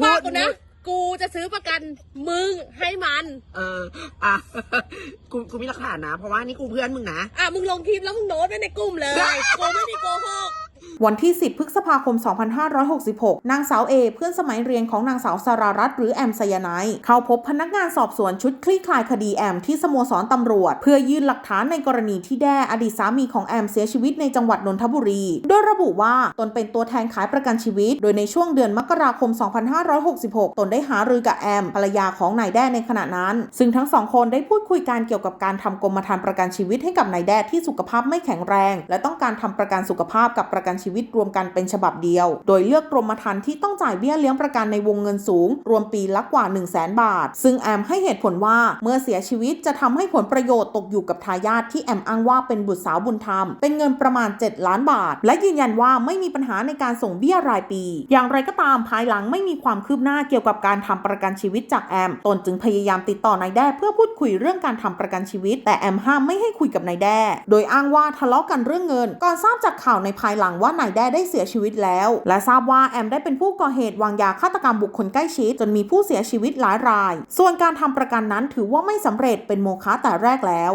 พูฟัดงกูนะพูดกูจะซื้อประกันมึงให้มัน เออ อะ กูกูมีหลักฐานนะ เพราะว่านี่กูเพื่อนมึงนะ อะ มึงลงคลิปแล้วมึงโน้ตไว้ในกลุ่มเลย กูไม่มีโกหก วันที่ 10 พฤษภาคม 2566 นางสาวเอ เพื่อนสมัยเรียนของนางสาวสารารัตน์หรือแอมไซยานท์เข้าพบพนักงานสอบสวนชุดคลี่คลายคดีแอมที่สโมสรตำรวจ เพื่อยื่นหลักฐานในกรณีที่แด้อดีตสามีของแอมเสียชีวิตในจังหวัดนนทบุรี โดยระบุว่าตนเป็นตัวแทนขายประกันชีวิต โดยในช่วงเดือนมกราคม 2566 ตนได้หารือกับแอมภรรยาของนายแด้ในขณะนั้น ซึ่งทั้งสองคนได้พูดคุยกันเกี่ยวกับการทำกรมธรรม์ประกันชีวิตให้กับนายแด้ที่สุขภาพไม่แข็งแรง และต้องการทำประกันสุขภาพกับประกันชีวิตรวมกันเป็นฉบับเดียว โดยเลือกกรมธรรม์ที่ต้องจ่ายเบี้ยเลี้ยงประกันในวงเงินสูง รวมปีละกว่า 1 0 0 0 0แบาท ซึ่งแอมให้เหตุผลว่าเมื่อเสียชีวิตจะทำให้ผลประโยชน์ตกอยู่กับทายาทที่แอมอ้างว่าเป็นบุตรสาวบุญธรรม เป็นเงินประมาณ 7 ล้านบาท และยืนยันว่าไม่มีปัญหาในการส่งเบี้ยรายปี อย่างไรก็ตามภายหลังไม่มีความคืบหน้าเกี่ยวกับการทำประกันชีวิตจากแอมตนจึงพยายามติดต่อนายแด้เพื่อพูดคุยเรื่องการทำประกันชีวิต แต่แอมห้ามไม่ให้คุยกับนายแด้ โดยอ้างว่าทะเลาะกันเรื่องเงิน ก่อนทราบจากข่าวในภายหลังว่านายแด้ได้เสียชีวิตแล้ว และทราบว่าแอมได้เป็นผู้ก่อเหตุวางยาฆาตกรรมบุคคลใกล้ชิดจนมีผู้เสียชีวิตหลายราย ส่วนการทำประกันนั้นถือว่าไม่สำเร็จเป็นโมฆะแต่แรกแล้ว